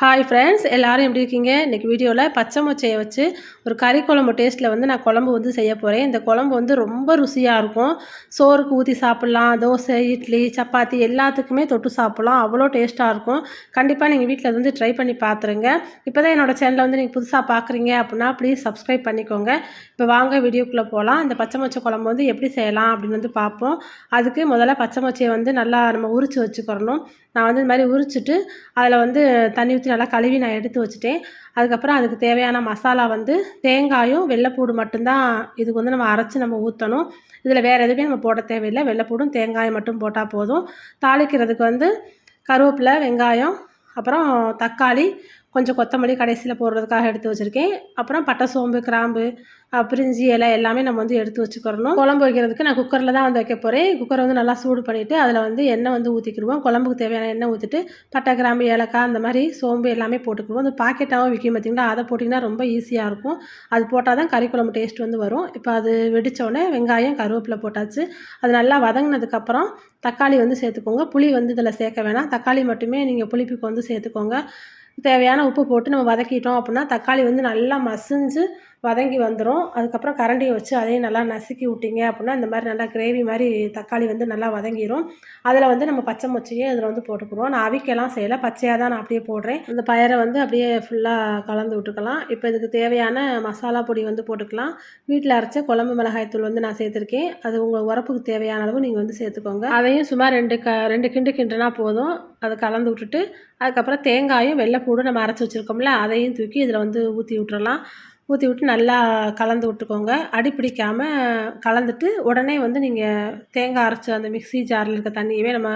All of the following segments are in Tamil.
ஹாய் ஃப்ரெண்ட்ஸ் எல்லோரும் எப்படி இருக்கீங்க? இன்றைக்கி வீடியோவில் பச்சை மொச்சையை வச்சு ஒரு கறி குழம்பு டேஸ்ட்டில் வந்து நான் குழம்பு வந்து செய்ய போகிறேன் இந்த குழம்பு வந்து ரொம்ப ருசியாக இருக்கும். சோறுக்கு ஊற்றி சாப்பிட்லாம் தோசை இட்லி சப்பாத்தி எல்லாத்துக்குமே தொட்டு சாப்பிட்லாம். அவ்வளோ டேஸ்ட்டாக இருக்கும். கண்டிப்பாக நீங்கள் வீட்டில் வந்து ட்ரை பண்ணி பார்த்துருங்க இப்போ தான் என்னோடய சேனலை வந்து நீங்கள் புதுசாக பார்க்குறீங்க அப்படின்னா ப்ளீஸ் சப்ஸ்கிரைப் பண்ணிக்கோங்க. இப்போ வாங்க வீடியோக்குள்ளே போகலாம் இந்த பச்சை மொச்சை குழம்பு வந்து எப்படி செய்யலாம் அப்படின்னு வந்து பார்ப்போம் அதுக்கு முதல்ல பச்சை மொச்சையை வந்து நல்லா நம்ம உரித்து வச்சுக்கிறணும். நான் வந்து இந்த மாதிரி உரிச்சிட்டு அதில் வந்து தண்ணி ஊற்றி நல்லா கழுவி நான் எடுத்து வச்சுட்டேன். அதுக்கப்புறம் அதுக்கு தேவையான மசாலா வந்து தேங்காயும் வெள்ளைப்பூடு மட்டும்தான் இதுக்கு வந்து நம்ம அரைச்சி நம்ம ஊற்றணும் இதில் வேறு எதுவுமே நம்ம போட தேவையில்லை. வெள்ளைப்பூடும் தேங்காயும் மட்டும் போட்டால் போதும். தாளிக்கிறதுக்கு வந்து கருவேப்பிலை வெங்காயம் அப்புறம் தக்காளி கொஞ்சம் கொத்தமல்லி கடைசியில் போடுறதுக்காக எடுத்து வச்சுருக்கேன். அப்புறம் பட்டை சோம்பு கிராம்பு பிரிஞ்சி இலை எல்லாமே நம்ம வந்து எடுத்து வச்சுக்கிறணும். குழம்பு வைக்கிறதுக்கு நான் குக்கரில் தான் வந்து வைக்க போகிறேன் குக்கரை வந்து நல்லா சூடு பண்ணிவிட்டு அதில் வந்து எண்ணெய் வந்து ஊற்றிக்கிடுவோம் குழம்புக்கு தேவையான எண்ணெய் ஊற்றிட்டு பட்டை கிராம்பு ஏலக்காய் அந்த மாதிரி சோம்பு எல்லாமே போட்டுக்கிடுவோம். அந்த பாக்கெட்டாகவும் விற்கும் பார்த்திங்கன்னா அதை போட்டிங்கன்னா ரொம்ப ஈஸியாக இருக்கும். அது போட்டால் தான் கறி குழம்பு டேஸ்ட் வந்து வரும். இப்போ அது வெடித்தோடனே வெங்காயம் கருவேப்பிலை போட்டாச்சு. அது நல்லா வதங்கினதுக்கப்புறம் தக்காளி வந்து சேர்த்துக்கோங்க. புளி வந்து இதில் சேர்க்க வேணாம். தக்காளி மட்டுமே நீங்கள் புளிப்புக்கு வந்து சேர்த்துக்கோங்க. தேவையான உப்பு போட்டு நம்ம வதக்கிட்டோம் அப்படின்னா தக்காளி வந்து நல்லா மசிஞ்சு வதங்கி வந்துடும் அதுக்கப்புறம் கரண்டியை வச்சு அதையும் நல்லா நசுக்கி விட்டிங்க அப்படின்னா இந்த மாதிரி நல்லா கிரேவி மாதிரி தக்காளி வந்து நல்லா வதங்கிடும் அதில் வந்து நம்ம பச்சை மொச்சையே அதில் வந்து போட்டுக்குருவோம் நான் அவிக்கெல்லாம் செய்யலை. பச்சையாக தான் நான் அப்படியே போடுறேன். அந்த பயரை வந்து அப்படியே ஃபுல்லாக கலந்து விட்டுக்கலாம். இப்போ இதுக்கு தேவையான மசாலா பொடி வந்து போட்டுக்கலாம். வீட்டில் அரைச்ச குழம்பு மிளகாய்த்தூள் வந்து நான் சேர்த்துருக்கேன். அது உங்கள் உரப்புக்கு தேவையான அளவு நீங்கள் வந்து சேர்த்துக்கோங்க. அதையும் சுமார் ரெண்டு க ரெண்டு கிண்டு கிண்டுனா போதும். அதை கலந்து விட்டுட்டு அதுக்கப்புறம் தேங்காயும் வெள்ளைப்பூடும் நம்ம அரைச்சி வச்சுருக்கோம்ல அதையும் தூக்கி இதில் வந்து ஊற்றி விட்டுறலாம். ஊற்றி விட்டு நல்லா கலந்து விட்டுக்கோங்க. அடி பிடிக்காமல் கலந்துட்டு உடனே வந்து நீங்கள் தேங்காய் அரைச்ச அந்த மிக்ஸி ஜாரில் இருக்க தண்ணியவே நம்ம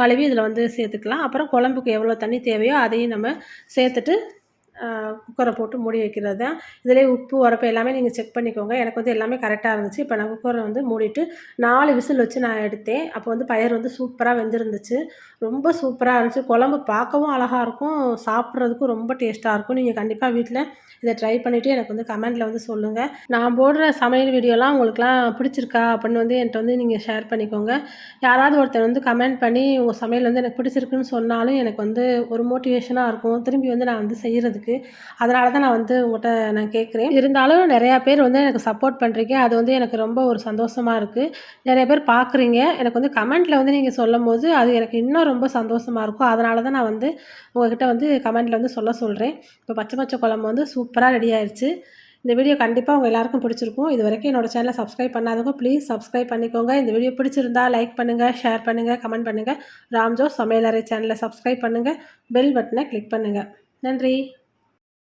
கழுவி இதில் வந்து சேர்த்துக்கலாம். அப்புறம் குழம்புக்கு எவ்வளோ தண்ணி தேவையோ அதையும் நம்ம சேர்த்துட்டு குக்கரை போட்டு மூடி வைக்கிறது தான். இதிலே உப்பு உரப்பு எல்லாமே நீங்கள் செக் பண்ணிக்கோங்க. எனக்கு வந்து எல்லாமே கரெக்டாக இருந்துச்சு. இப்போ நான் குக்கரை வந்து மூடிட்டு நாலு விசில் வச்சு நான் எடுத்தேன். அப்போ வந்து பயிர் வந்து சூப்பராக வெந்திருந்துச்சு. ரொம்ப சூப்பராக இருந்துச்சு. குழம்பு பார்க்கவும் அழகாக இருக்கும். சாப்பிட்றதுக்கும் ரொம்ப டேஸ்ட்டாக இருக்கும். நீங்கள் கண்டிப்பாக வீட்டில் இதை ட்ரை பண்ணிவிட்டு எனக்கு வந்து கமெண்ட்டில் வந்து சொல்லுங்கள் நான் போடுற சமையல் வீடியோலாம் உங்களுக்குலாம் பிடிச்சிருக்கா அப்படின்னு வந்து என்கிட்ட வந்து நீங்கள் ஷேர் பண்ணிக்கோங்க. யாராவது ஒருத்தர் வந்து கமெண்ட் பண்ணி உங்கள் சமையல் வந்து எனக்கு பிடிச்சிருக்குன்னு சொன்னாலும் எனக்கு வந்து ஒரு மோட்டிவேஷனாக இருக்கும். திரும்பி வந்து நான் வந்து செய்கிறதுக்கு இருக்குது. அதனால தான் நான் வந்து உங்கள்கிட்ட நான் கேட்குறேன். இருந்தாலும் நிறையா பேர் வந்து எனக்கு சப்போர்ட் பண்ணுறீங்க அது வந்து எனக்கு ரொம்ப ஒரு சந்தோஷமாக இருக்குது நிறைய பேர் பார்க்குறீங்க எனக்கு வந்து கமெண்ட்டில் வந்து நீங்கள் சொல்லும் போது அது எனக்கு இன்னும் ரொம்ப சந்தோஷமாக இருக்கும். அதனால தான் நான் வந்து உங்கள்கிட்ட வந்து கமெண்ட்டில் வந்து சொல்ல சொல்கிறேன் இப்போ பச்சை பச்சை குழம்பு வந்து சூப்பராக ரெடி ஆயிடுச்சு இந்த வீடியோ கண்டிப்பாக உங்கள் எல்லாருக்கும் பிடிச்சிருக்கும். இது வரைக்கும் என்னோடய சேனலை சப்ஸ்கிரைப் பண்ணாதவங்க ப்ளீஸ் சப்ஸ்கிரைப் பண்ணிக்கோங்க. இந்த வீடியோ பிடிச்சிருந்தா லைக் பண்ணுங்கள் ஷேர் பண்ணுங்கள் கமெண்ட் பண்ணுங்கள் ராம்ஜோ சமையலறை சேனலை சப்ஸ்கிரைப் பண்ணுங்கள் பெல் பட்டனை கிளிக் பண்ணுங்கள் நன்றி.